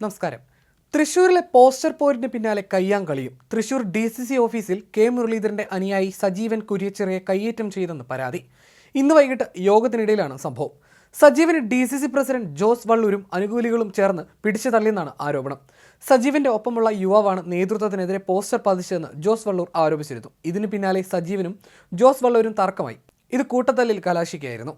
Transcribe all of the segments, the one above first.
നമസ്കാരം. തൃശൂരിലെ പോസ്റ്റർ പോരിന് പിന്നാലെ കയ്യാങ്കളിയും തൃശൂർ ഡി സി സി ഓഫീസിൽ കെ മുരളീധരന്റെ അനുയായി സജീവൻ കുര്യച്ചിറയെ കയ്യേറ്റം ചെയ്തെന്ന് പരാതി. ഇന്ന് വൈകിട്ട് യോഗത്തിനിടയിലാണ് സംഭവം. സജീവന് D C C president Jose വള്ളൂരും അനുകൂലികളും ചേർന്ന് പിടിച്ചു തള്ളിയെന്നാണ് ആരോപണം. സജീവന്റെ ഒപ്പമുള്ള യുവാവാണ് നേതൃത്വത്തിനെതിരെ പോസ്റ്റർ പതിച്ചതെന്ന് ജോസ് വള്ളൂർ ആരോപിച്ചിരുന്നു. ഇതിന് പിന്നാലെ സജീവനും ജോസ് വള്ളൂരും തർക്കമായി. ഇത് കൂട്ടത്തല്ലിൽ കലാശിക്കുകയായിരുന്നു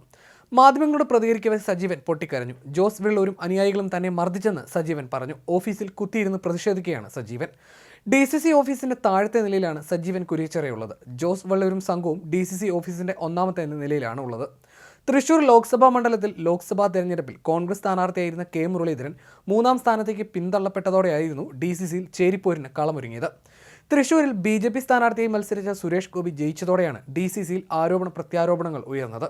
മാധ്യമങ്ങളോട് പ്രതികരിക്കവെ സജീവൻ പൊട്ടിക്കരഞ്ഞു. ജോസ് വെള്ളൂരും അനുയായികളും തന്നെ മർദ്ദിച്ചെന്ന് സജീവൻ പറഞ്ഞു. ഓഫീസിൽ കുത്തിയിരുന്ന് പ്രതിഷേധിക്കുകയാണ് സജീവൻ. ഡി സി സി ഓഫീസിന്റെ താഴത്തെ നിലയിലാണ് സജീവൻ കുരിയച്ചിറയുള്ളത് ജോസ് വെള്ളൂരും സംഘവും ഡി സി സി ഓഫീസിന്റെ ഒന്നാമത്തെ നിലയിലാണ് ഉള്ളത്. തൃശൂർ ലോക്സഭാ മണ്ഡലത്തിൽ ലോക്സഭാ തെരഞ്ഞെടുപ്പിൽ കോൺഗ്രസ് സ്ഥാനാർത്ഥിയായിരുന്ന കെ മുരളീധരൻ മൂന്നാം സ്ഥാനത്തേക്ക് പിന്തള്ളപ്പെട്ടതോടെയായിരുന്നു ഡി സി സിയിൽ ചേരിപ്പോരിന് കളമൊരുങ്ങിയത്. തൃശൂരിൽ ബി ജെ പി സ്ഥാനാർത്ഥിയായി മത്സരിച്ച സുരേഷ് ഗോപി ജയിച്ചതോടെയാണ് ഡി സി സിയിൽ ആരോപണ പ്രത്യാരോപണങ്ങൾ ഉയർന്നത്.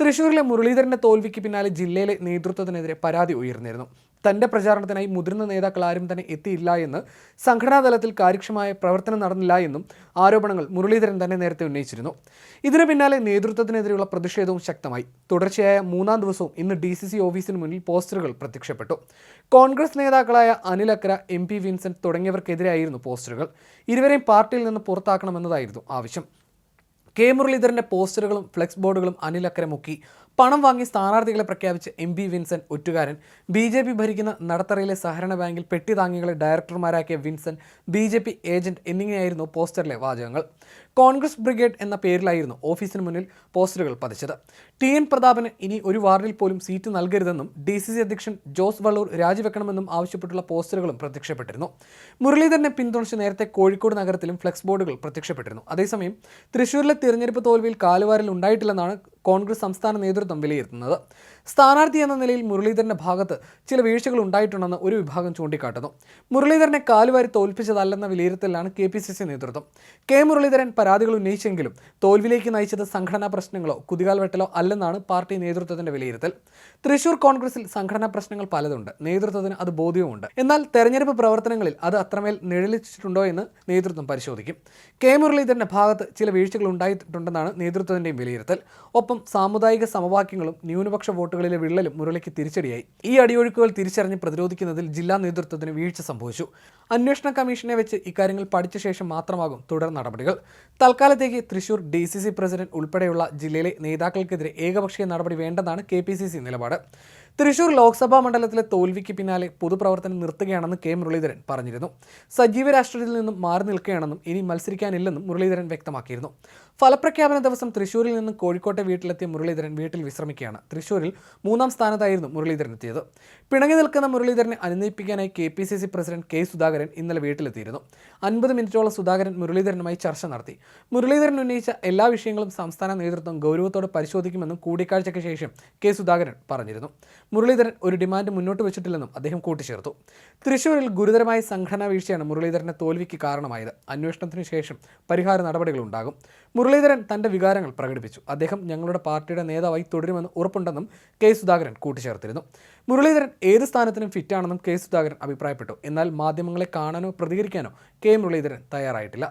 തൃശൂരിലെ മുരളീധരന്റെ തോൽവിക്ക് പിന്നാലെ ജില്ലയിലെ നേതൃത്വത്തിനെതിരെ പരാതി ഉയർന്നിരുന്നു. തന്റെ പ്രചാരണത്തിനായി മുതിർന്ന നേതാക്കൾ ആരും തന്നെ എത്തിയില്ല എന്ന് സംഘടനാ തലത്തിൽ കാര്യക്ഷമമായ പ്രവർത്തനം നടന്നില്ല എന്നും ആരോപണങ്ങൾ മുരളീധരൻ തന്നെ നേരത്തെ ഉന്നയിച്ചിരുന്നു. ഇതിനു പിന്നാലെ നേതൃത്വത്തിനെതിരെയുള്ള പ്രതിഷേധവും ശക്തമായി. തുടർച്ചയായ മൂന്നാം ദിവസവും ഇന്ന് ഡി സി സി ഓഫീസിന് മുന്നിൽ പോസ്റ്ററുകൾ പ്രത്യക്ഷപ്പെട്ടു. കോൺഗ്രസ് നേതാക്കളായ Anil Akkara M P Vincent തുടങ്ങിയവർക്കെതിരെയായിരുന്നു പോസ്റ്ററുകൾ. ഇരുവരെയും പാർട്ടിയിൽ നിന്ന് പുറത്താക്കണമെന്നതായിരുന്നു ആവശ്യം. കെ മുരളീധരന്റെ പോസ്റ്ററുകളും ഫ്ലെക്സ് ബോർഡുകളും അനിൽ അക്കരെ മുക്കി പണം വാങ്ങി സ്ഥാനാർത്ഥികളെ പ്രഖ്യാപിച്ച് എം പി വിൻസെന്റ് ഒറ്റുകാരൻ. ബി ജെ പി ഭരിക്കുന്ന നടത്തറയിലെ സഹകരണ ബാങ്കിൽ പെട്ടി താങ്ങികളെ ഡയറക്ടർമാരാക്കിയ Vincent B J P agent എന്നിങ്ങനെയായിരുന്നു പോസ്റ്ററിലെ വാചകങ്ങൾ. കോൺഗ്രസ് ബ്രിഗേഡ് എന്ന പേരിലായിരുന്നു ഓഫീസിന് മുന്നിൽ പോസ്റ്ററുകൾ പതിച്ചത്. ടി എൻ പ്രതാപന് ഇനി ഒരു വാർഡിൽ പോലും സീറ്റ് നൽകരുതെന്നും ഡി സി സി അധ്യക്ഷൻ ജോസ് വള്ളൂർ രാജിവെക്കണമെന്നും ആവശ്യപ്പെട്ടുള്ള പോസ്റ്ററുകളും പ്രത്യക്ഷപ്പെട്ടിരുന്നു. മുരളീധരനെ പിന്തുണച്ച് നേരത്തെ കോഴിക്കോട് നഗരത്തിലും ഫ്ലെക്സ് ബോർഡുകൾ പ്രത്യക്ഷപ്പെട്ടിരുന്നു. അതേസമയം തൃശൂരിലെ തിരഞ്ഞെടുപ്പ് തോൽവിയിൽ കാലുവാരിൽ ഉണ്ടായിട്ടില്ലെന്നാണ് കോൺഗ്രസ് സംസ്ഥാന നേതൃത്വം വിലയിരുത്തുന്നത്. സ്ഥാനാർത്ഥി എന്ന നിലയിൽ മുരളീധരന്റെ ഭാഗത്ത് ചില വീഴ്ചകൾ ഉണ്ടായിട്ടുണ്ടെന്ന് ഒരു വിഭാഗം ചൂണ്ടിക്കാട്ടുന്നു. മുരളീധരനെ കാലുവാരി തോൽപ്പിച്ചതല്ലെന്ന വിലയിരുത്തലാണ് കെ പി സി സി നേതൃത്വം. കെ മുരളീധരൻ പരാതികൾ ഉന്നയിച്ചെങ്കിലും തോൽവിലേക്ക് നയിച്ചത് സംഘടനാ പ്രശ്നങ്ങളോ കുതികാൽ വെട്ടലോ അല്ലെന്നാണ് പാർട്ടി നേതൃത്വത്തിന്റെ വിലയിരുത്തൽ. തൃശൂർ കോൺഗ്രസിൽ സംഘടനാ പ്രശ്നങ്ങൾ പലതുണ്ട്. നേതൃത്വത്തിന് അത് ബോധ്യവുമുണ്ട്. എന്നാൽ തെരഞ്ഞെടുപ്പ് പ്രവർത്തനങ്ങളിൽ അത് അത്രമേൽ നിഴലിച്ചിട്ടുണ്ടോ എന്ന് നേതൃത്വം പരിശോധിക്കും. കെ മുരളീധരന്റെ ഭാഗത്ത് ചില വീഴ്ചകൾ ഉണ്ടായിട്ടുണ്ടെന്നാണ് നേതൃത്വത്തിന്റെയും വിലയിരുത്തൽ. ഒപ്പം സാമുദായിക സമവാക്യങ്ങളും ന്യൂനപക്ഷ വോട്ടുകളിലെ വിള്ളലും മുരളിക്ക് തിരിച്ചടിയായി. ഈ അടിയൊഴുക്കുകൾ തിരിച്ചറിഞ്ഞ് പ്രതിരോധിക്കുന്നതിൽ ജില്ലാ നേതൃത്വത്തിന് വീഴ്ച സംഭവിച്ചു. അന്വേഷണ കമ്മീഷനെ വെച്ച് ഇക്കാര്യങ്ങൾ പഠിച്ച ശേഷം മാത്രമാകും തുടർ നടപടികൾ. തൽക്കാലത്തേക്ക് Thrissur D C C president ഉൾപ്പെടെയുള്ള ജില്ലയിലെ നേതാക്കൾക്കെതിരെ ഏകപക്ഷീയ നടപടി വേണ്ടെന്നാണ് കെ പി സി സി നിലപാട്. തൃശൂർ ലോക്സഭാ മണ്ഡലത്തിലെ തോൽവിക്ക് പിന്നാലെ പൊതുപ്രവർത്തനം നിർത്തുകയാണെന്ന് കെ മുരളീധരൻ പറഞ്ഞിരുന്നു. സജീവ രാഷ്ട്രീയത്തിൽ നിന്നും മാറി നിൽക്കുകയാണെന്നും ഇനി മത്സരിക്കാനില്ലെന്നും മുരളീധരൻ വ്യക്തമാക്കിയിരുന്നു. ഫലപ്രഖ്യാപന ദിവസം തൃശൂരിൽ നിന്നും കോഴിക്കോട്ടെ വീട്ടിലെത്തിയ മുരളീധരൻ വീട്ടിൽ വിശ്രമിക്കുകയാണ്. തൃശൂരിൽ മൂന്നാം സ്ഥാനത്തായിരുന്നു മുരളീധരൻ എത്തിയത്. പിണങ്ങി നിൽക്കുന്ന മുരളീധരനെ അനുനയിപ്പിക്കാനായി K P C C president K Sudhakaran ഇന്നലെ വീട്ടിലെത്തിയിരുന്നു. അൻപത് മിനിറ്റോളം സുധാകരൻ മുരളീധരനുമായി ചർച്ച നടത്തി. മുരളീധരൻ ഉന്നയിച്ച എല്ലാ വിഷയങ്ങളും സംസ്ഥാന നേതൃത്വം ഗൗരവത്തോടെ പരിശോധിക്കുമെന്നും കൂടിക്കാഴ്ചയ്ക്ക് ശേഷം കെ സുധാകരൻ പറഞ്ഞിരുന്നു. മുരളീധരൻ ഒരു ഡിമാൻഡ് മുന്നോട്ട് വെച്ചിട്ടില്ലെന്നും അദ്ദേഹം കൂട്ടിച്ചേർത്തു. തൃശൂരിൽ ഗുരുതരമായ സംഘടനാ വീഴ്ചയാണ് മുരളീധരന്റെ തോൽവിക്ക് കാരണമായത്. അന്വേഷണത്തിന് ശേഷം പരിഹാര നടപടികൾ ഉണ്ടാകും മുരളീധരൻ തന്റെ വികാരങ്ങൾ പ്രകടിപ്പിച്ചു. അദ്ദേഹം ഞങ്ങളുടെ പാർട്ടിയുടെ നേതാവായി തുടരുമെന്ന് ഉറപ്പുണ്ടെന്നും കെ സുധാകരൻ കൂട്ടിച്ചേർത്തിരുന്നു. മുരളീധരൻ ഏത് സ്ഥാനത്തിനും ഫിറ്റാണെന്നും കെ സുധാകരൻ അഭിപ്രായപ്പെട്ടു. എന്നാൽ മാധ്യമങ്ങളെ കാണാനോ പ്രതികരിക്കാനോ കെ മുരളീധരൻ തയ്യാറായിട്ടില്ല.